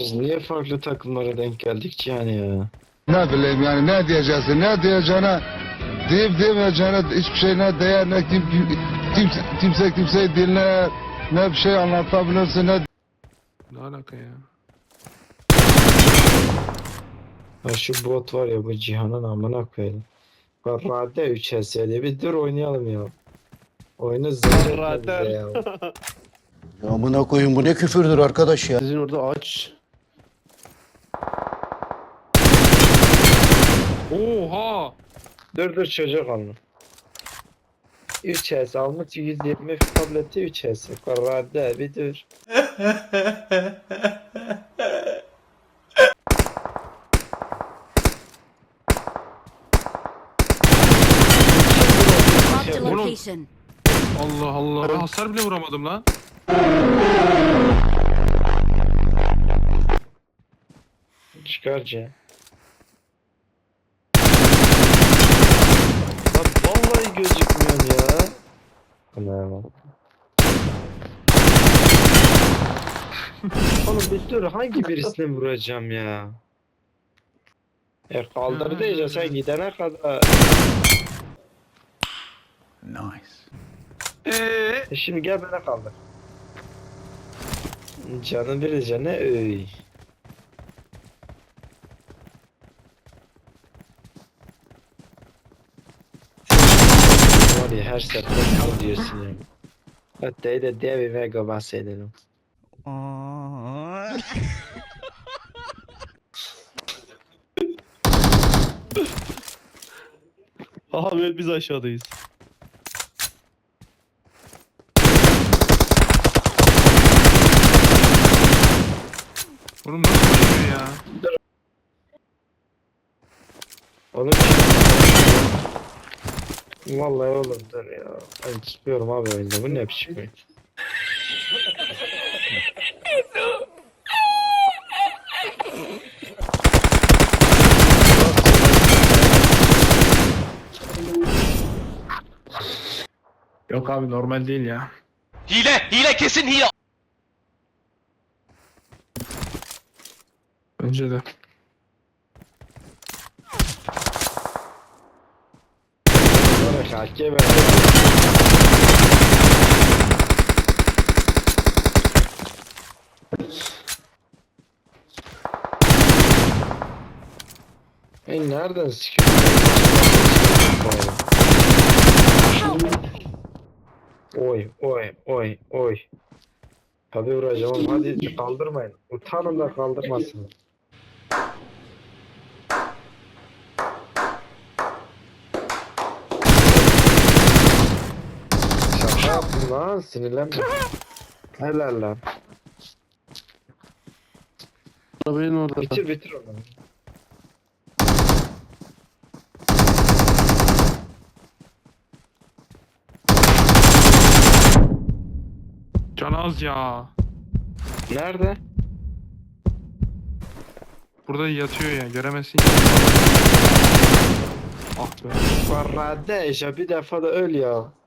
Biz niye farklı takımlara denk geldik ki yani ya? Ne bileyim yani ne diyeceksin ne diyeceğine deyip demeyeceğine hiçbir şey ne değer ne kim, kim, kimse kimseyi dinler ne bir şey anlatabilirsin ne Ne alaka ya? Ha şu bot var ya bu Cihan'ın amına koyalım. Bak Rade 3 diye bir dur oynayalım ya. Oyunu zırh bize ya. Ya amına koyun bu ne küfürdür arkadaş ya. Sizin orada ağaç. Oha! Dur dur çocuk alma. 3 S almış 120 tableti 3 S. Rade bir dur. Marked a Oğlum. location. Allah Allah. Hasar bile vuramadım lan. Çıkar C. vallahi gözükmüyorum ya. Tamam. Oğlum bir dur hangi birisine vuracağım ya? E kaldırdı ya sen gidene kadar. Eee? E şimdi gel bana kaldır. Canın bir de canı öy. Var ya her sefer kal diyorsun ya. Hatta de dev mega bahsedelim. Ahmet biz aşağıdayız. Oğlum nasıl koşuyor ya? Oğlum Vallahi oğlum dur ya. Ben çıkıyorum abi oyunda. Bu ne biçim oyun? Yok abi normal değil ya. Hile, hile kesin hile. Bence de. Kalke ver. Hey nereden sıkıyorsun? Oy oy oy oy. Tabii vuracağım hadi kaldırmayın. Utanın da kaldırmasın. Şaka yaptım lan sinirlenme. Helal lan. Arabanın orada. Bitir bitir onu. Can az ya. Nerede? Burada yatıyor ya göremezsin ki. Ah be. Kardeş ya bir defa da öl ya.